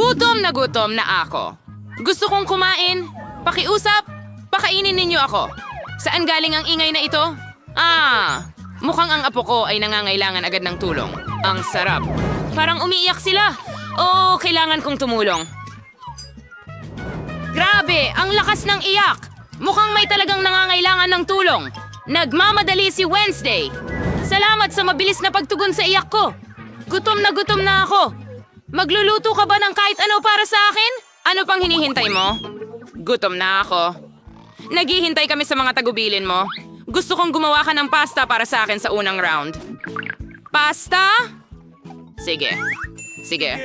Gutom na gutom na ako. Gusto kong kumain. Pakiusap. Pakainin ninyo ako. Saan galing ang ingay na ito? Ah, mukhang ang apo ko ay nangangailangan agad ng tulong. Ang sarap. Parang umiiyak sila. Oh, kailangan kong tumulong. Grabe, ang lakas ng iyak. Mukhang may talagang nangangailangan ng tulong. Nagmamadali si Wednesday. Salamat sa mabilis na pagtugon sa iyak ko. Gutom na gutom na ako. Magluluto ka ba ng kahit ano para sa akin? Ano pang hinihintay mo? Gutom na ako. Naghihintay kami sa mga tagubilin mo. Gusto kong gumawa ka ng pasta para sa akin sa unang round. Pasta? Sige. Sige.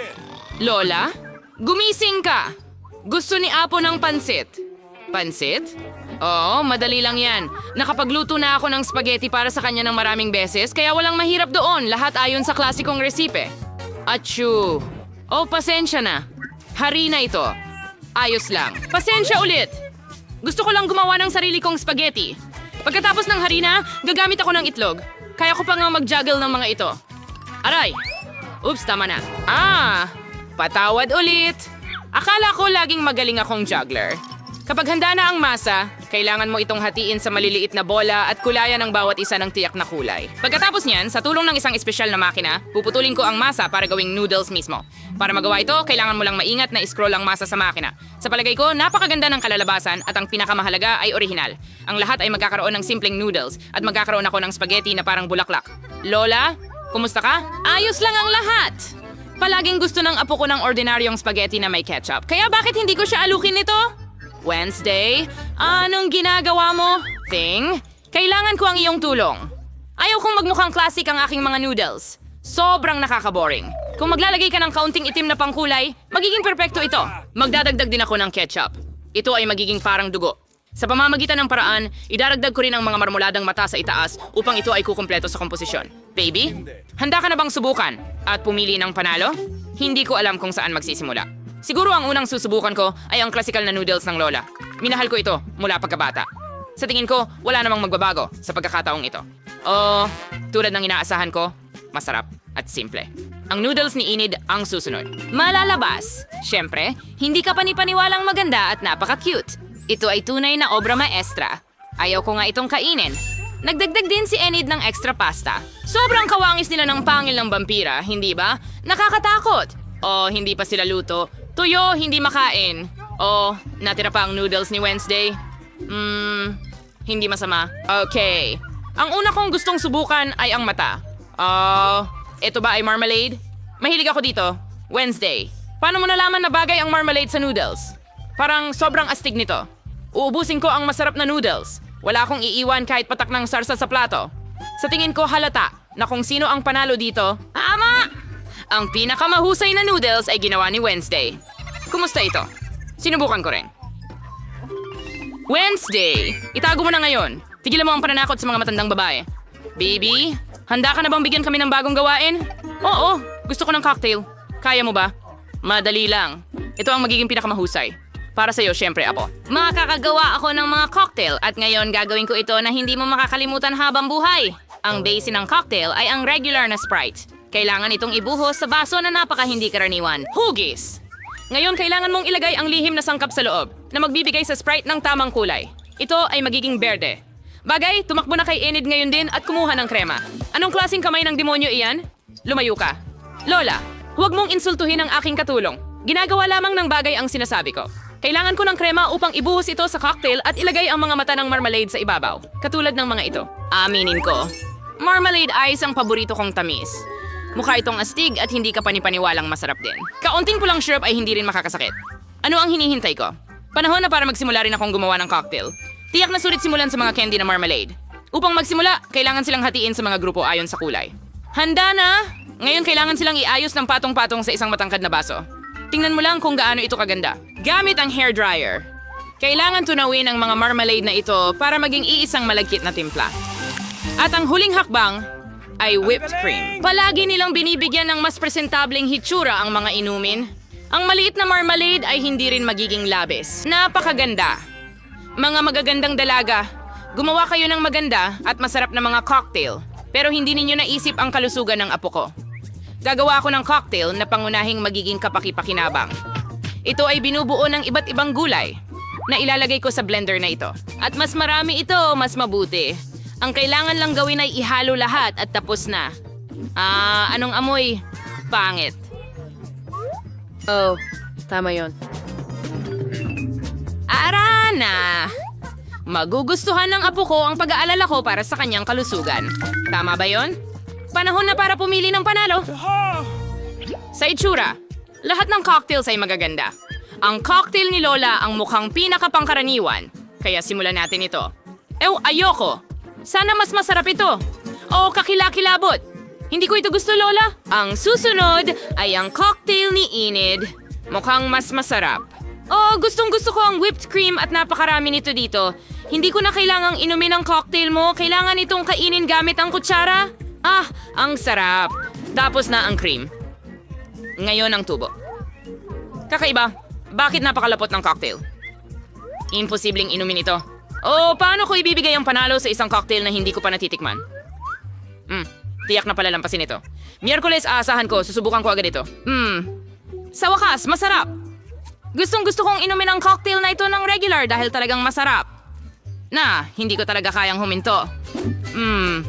Lola, gumising ka. Gusto ni Apo ng pansit. Pansit? Oo, madali lang yan. Nakapagluto na ako ng spaghetti para sa kanya ng maraming beses, kaya walang mahirap doon. Lahat ayon sa klasikong resipe. Achoo. Oh, pasensya na. Harina ito. Ayos lang. Pasensya ulit. Gusto ko lang gumawa ng sarili kong spaghetti. Pagkatapos ng harina, gagamit ako ng itlog. Kaya ko pa nga mag-juggle ng mga ito. Aray! Oops, tama na. Ah! Patawad ulit. Akala ko laging magaling akong juggler. Kapag handa na ang masa, kailangan mo itong hatiin sa maliliit na bola at kulayan ng bawat isa ng tiyak na kulay. Pagkatapos niyan, sa tulong ng isang espesyal na makina, puputulin ko ang masa para gawing noodles mismo. Para magawa ito, kailangan mo lang maingat na scroll ang masa sa makina. Sa palagay ko, napakaganda ng kalalabasan at ang pinakamahalaga ay orihinal. Ang lahat ay magkakaroon ng simpleng noodles at magkakaroon ako ng spaghetti na parang bulaklak. Lola, kumusta ka? Ayos lang ang lahat! Palaging gusto ng apo ko ng ordinaryong spaghetti na may ketchup. Kaya bakit hindi ko siya alukin nito? Wednesday, anong ginagawa mo? Thing, kailangan ko ang iyong tulong. Ayaw kong magmukhang classic ang aking mga noodles. Sobrang nakakaboring. Kung maglalagay ka ng kaunting itim na pangkulay, magiging perpekto ito. Magdadagdag din ako ng ketchup. Ito ay magiging parang dugo. Sa pamamagitan ng paraan, idaragdag ko rin ang mga marmoladang mata sa itaas upang ito ay kukumpleto sa komposisyon. Baby, handa ka na bang subukan at pumili ng panalo? Hindi ko alam kung saan magsisimula. Siguro ang unang susubukan ko ay ang klasikal na noodles ng lola. Minahal ko ito mula pagkabata. Sa tingin ko, wala namang magbabago sa pagkakataong ito. O, tulad ng inaasahan ko, masarap at simple. Ang noodles ni Enid ang susunod. Malalabas. Siyempre, hindi ka panipaniwalang maganda at napaka-cute. Ito ay tunay na obra maestra. Ayaw ko nga itong kainin. Nagdagdag din si Enid ng extra pasta. Sobrang kawangis nila ng pangil ng vampira, hindi ba? Nakakatakot. O, hindi pa sila luto. Tuyo, hindi makain. O, natira pa ang noodles ni Wednesday. Hmm, hindi masama. Okay. Ang una kong gustong subukan ay ang mata. Oh, ito ba ay marmalade? Mahilig ako dito. Wednesday. Paano mo nalaman na bagay ang marmalade sa noodles? Parang sobrang astig nito. Uubusin ko ang masarap na noodles. Wala akong iiwan kahit patak ng sarsa sa plato. Sa tingin ko halata na kung sino ang panalo dito, Tama! Ang pinakamahusay na noodles ay ginawa ni Wednesday. Kumusta ito? Sinubukan ko rin. Wednesday! Itago mo na ngayon. Tigilan mo ang pananakot sa mga matandang babae. Baby, handa ka na bang bigyan kami ng bagong gawain? Oo, gusto ko ng cocktail. Kaya mo ba? Madali lang. Ito ang magiging pinakamahusay. Para sa'yo, syempre, Apo. Makakagawa ako ng mga cocktail at ngayon gagawin ko ito na hindi mo makakalimutan habang buhay. Ang base ng cocktail ay ang regular na Sprite. Kailangan itong ibuhos sa baso na napaka hindi karaniwan. Hugis! Ngayon, kailangan mong ilagay ang lihim na sangkap sa loob na magbibigay sa Sprite ng tamang kulay. Ito ay magiging berde. Bagay, tumakbo na kay Enid ngayon din at kumuha ng krema. Anong klaseng kamay ng demonyo iyan? Lumayo ka. Lola, huwag mong insultuhin ang aking katulong. Ginagawa lamang ng bagay ang sinasabi ko. Kailangan ko ng krema upang ibuhos ito sa cocktail at ilagay ang mga mata ng marmalade sa ibabaw. Katulad ng mga ito. Aminin ko. Marmalade ice ang paborito kong tamis. Mukha itong astig at hindi ka panipaniwalang masarap din. Kaunting pulang syrup ay hindi rin makakasakit. Ano ang hinihintay ko? Panahon na para magsimula rin akong gumawa ng cocktail. Tiyak na sulit simulan sa mga candy na marmalade. Upang magsimula, kailangan silang hatiin sa mga grupo ayon sa kulay. Handa na! Ngayon kailangan silang iayos ng patong-patong sa isang matangkad na baso. Tingnan mo lang kung gaano ito kaganda. Gamit ang hair dryer. Kailangan tunawin ang mga marmalade na ito para maging iisang malagkit na timpla. At ang huling hakbang ay whipped cream. Palagi nilang binibigyan ng mas presentableng hitsura ang mga inumin. Ang maliit na marmalade ay hindi rin magiging labis. Napakaganda. Mga magagandang dalaga, gumawa kayo ng maganda at masarap na mga cocktail, pero hindi ninyo naisip ang kalusugan ng apo ko. Gagawa ako ng cocktail na pangunahing magiging kapakipakinabang. Ito ay binubuo ng iba't ibang gulay na ilalagay ko sa blender na ito. At mas marami ito, mas mabuti. Ang kailangan lang gawin ay ihalo lahat at tapos na. Ah, anong amoy? Pangit. Oh, tama yon. Arana! Magugustuhan ng apo ko ang pag-aalala ko para sa kanyang kalusugan. Tama ba yon? Panahon na para pumili ng panalo. Sa itsura, lahat ng cocktails ay magaganda. Ang cocktail ni Lola ang mukhang pinakapangkaraniwan. Kaya simulan natin ito. Ew, ayoko! Sana mas masarap ito. O kakilakilabot. Hindi ko ito gusto, Lola. Ang susunod ay ang cocktail ni Enid. Mukhang mas masarap. Oh, gustong gusto ko ang whipped cream at napakarami nito dito. Hindi ko na kailangang inumin ang cocktail mo. Kailangan itong kainin gamit ang kutsara. Ah, ang sarap. Tapos na ang cream. Ngayon ang tubo. Kakaiba, bakit napakalapot ng cocktail? Imposibleng inumin ito. O paano ko ibibigay ang panalo sa isang cocktail na hindi ko pa natitikman? Hmm, tiyak na palalampasin ito. Miyerkules aasahan ko, susubukan ko agad ito. Hmm, sa wakas, masarap. Gustong gusto kong inumin ang cocktail na ito ng regular dahil talagang masarap. Na, hindi ko talaga kayang huminto. Hmm,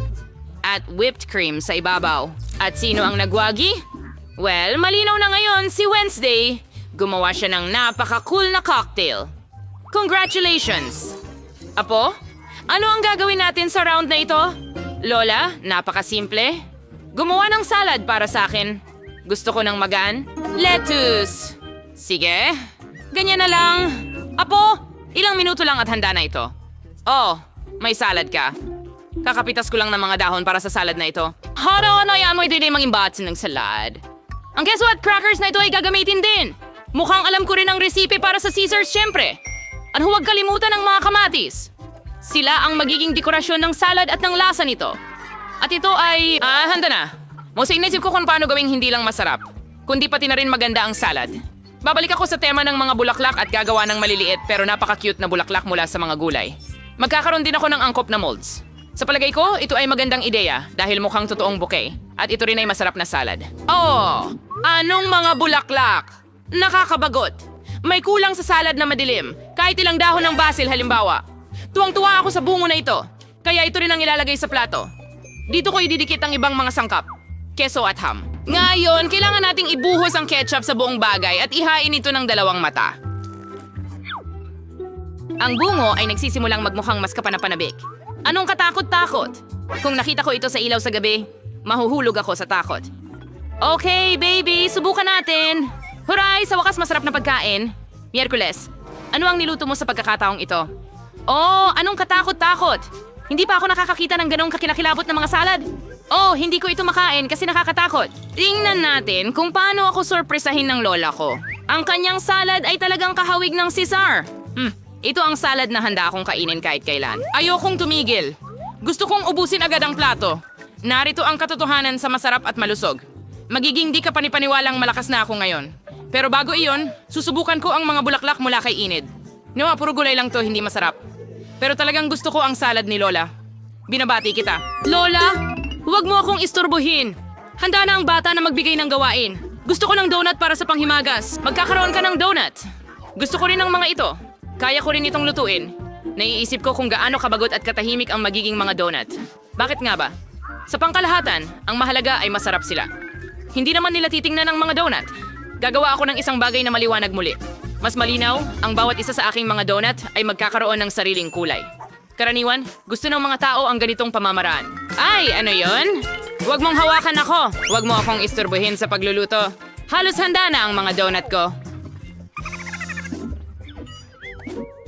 at whipped cream sa ibabaw. At sino ang nagwagi? Well, malinaw na ngayon si Wednesday. Gumawa siya ng napaka-cool na cocktail. Congratulations! Apo, ano ang gagawin natin sa round na ito? Lola, napakasimple. Gumawa ng salad para sa akin. Gusto ko ng magan. Lettuce! Sige, ganyan na lang. Apo, ilang minuto lang at handa na ito. Oh, may salad ka. Kakapitas ko lang ng mga dahon para sa salad na ito. Hara na yan, dilim ang imbatsin ng salad. Ang guess what, crackers na ito ay gagamitin din. Mukhang alam ko rin ang resipe para sa Caesars, syempre. At huwag kalimutan ang mga kamatis. Sila ang magiging dekorasyon ng salad at ng lasa nito. At ito ay... Ah, handa na. Musa inisip ko kung paano gawing hindi lang masarap, kundi pati na rin maganda ang salad. Babalik ako sa tema ng mga bulaklak at gagawa ng maliliit pero napaka-cute na bulaklak mula sa mga gulay. Magkakaroon din ako ng angkop na molds. Sa palagay ko, ito ay magandang ideya dahil mukhang totoong bouquet. At ito rin ay masarap na salad. Oh! Anong mga bulaklak? Nakakabagot. May kulang sa salad na madilim. Kahit ilang dahon ng basil halimbawa. Tuwang-tuwa ako sa bungo na ito. Kaya ito rin ang ilalagay sa plato. Dito ko ididikit ang ibang mga sangkap. Keso at ham. Ngayon, kailangan nating ibuhos ang ketchup sa buong bagay at ihain ito ng dalawang mata. Ang bungo ay nagsisimulang magmukhang mas kapanapanabik. Anong katakot-takot? Kung nakita ko ito sa ilaw sa gabi, mahuhulog ako sa takot. Okay, baby, subukan natin. Huray, sa wakas masarap na pagkain. Miyerkules, ano ang niluto mo sa pagkakataong ito? Oh, anong katakot-takot? Hindi pa ako nakakakita ng ganong kakilakilabot na mga salad. Oh, hindi ko ito makain kasi nakakatakot. Tingnan natin kung paano ako sorpresahin ng lola ko. Ang kanyang salad ay talagang kahawig ng Cesar. Hmm, ito ang salad na handa akong kainin kahit kailan. Ayokong tumigil. Gusto kong ubusin agad ang plato. Narito ang katotohanan sa masarap at malusog. Magiging di ka panipaniwalang malakas na ako ngayon. Pero bago iyon, susubukan ko ang mga bulaklak mula kay Inid. Nawa, puro gulay lang to, hindi masarap. Pero talagang gusto ko ang salad ni Lola. Binabati kita. Lola, huwag mo akong istorbohin. Handa na ang bata na magbigay ng gawain. Gusto ko ng donut para sa panghimagas. Magkakaroon ka ng donut. Gusto ko rin ng mga ito. Kaya ko rin itong lutuin. Naiisip ko kung gaano kabagot at katahimik ang magiging mga donut. Bakit nga ba? Sa pangkalahatan, ang mahalaga ay masarap sila. Hindi naman nila titingnan ang mga donut. Gagawa ako ng isang bagay na maliwanag muli. Mas malinaw, ang bawat isa sa aking mga donut ay magkakaroon ng sariling kulay. Karaniwan, gusto ng mga tao ang ganitong pamamaraan. Ay, ano yon? Huwag mong hawakan ako. Huwag mo akong isturbuhin sa pagluluto. Halos handa na ang mga donut ko.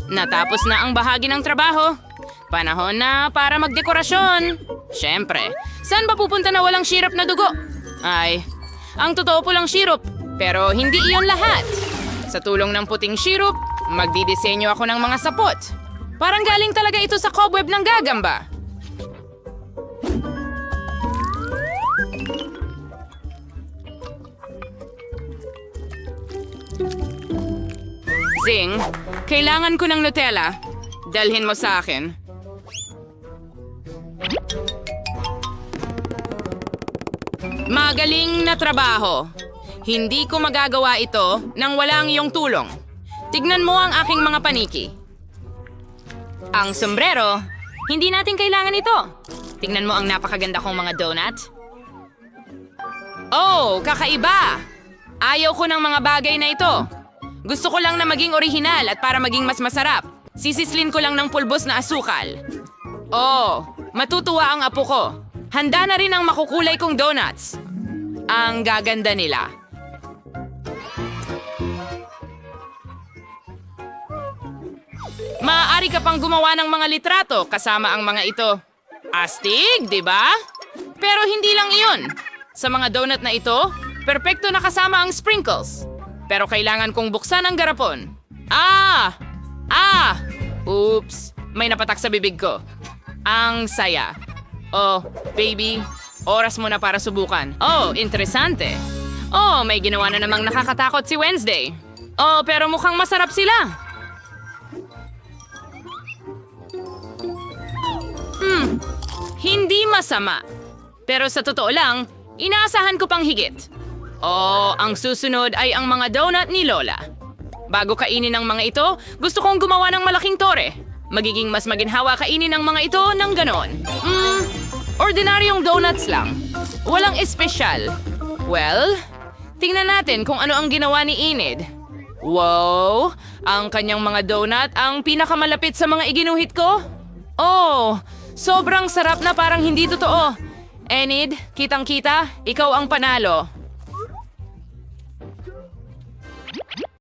Natapos na ang bahagi ng trabaho. Panahon na para magdekorasyon. Siyempre, saan ba pupunta na walang syrup na dugo? Ay, ang totoo po lang syrup, pero hindi iyon lahat. Sa tulong ng puting syrup, magdidisenyo ako ng mga sapot. Parang galing talaga ito sa cobweb ng gagamba. Zing, kailangan ko ng Nutella. Dalhin mo sa akin. Magaling na trabaho. Hindi ko magagawa ito nang wala ang iyong tulong. Tignan mo ang aking mga paniki. Ang sombrero, hindi natin kailangan ito. Tignan mo ang napakaganda kong mga donut. Oh, kakaiba! Ayaw ko ng mga bagay na ito. Gusto ko lang na maging orihinal at para maging mas masarap. Sisislin ko lang ng pulbos na asukal. Oh, matutuwa ang apo ko. Handa na rin ang makukulay kong donuts. Ang gaganda nila. Maaari ka pang gumawa ng mga litrato kasama ang mga ito. Astig, di ba? Pero hindi lang iyon. Sa mga donut na ito, perpekto na kasama ang sprinkles. Pero kailangan kong buksan ang garapon. Ah! Ah! Oops! May napatak sa bibig ko. Ang saya. Oh, baby, oras mo na para subukan. Oh, interesante. Oh, may ginawa na namang nakakatakot si Wednesday. Oh, pero mukhang masarap sila. Hmm, hindi masama. Pero sa totoo lang, inaasahan ko pang higit. Oh, ang susunod ay ang mga donut ni Lola. Bago kainin ng mga ito, gusto kong gumawa ng malaking tore. Magiging mas maginhawa kainin ng mga ito ng ganon. Hmm, ordinaryong donuts lang. Walang espesyal. Well, tingnan natin kung ano ang ginawa ni Enid. Wow! Ang kanyang mga donut ang pinakamalapit sa mga iginuhit ko? Oh, sobrang sarap na parang hindi totoo. Enid, kitang-kita, ikaw ang panalo.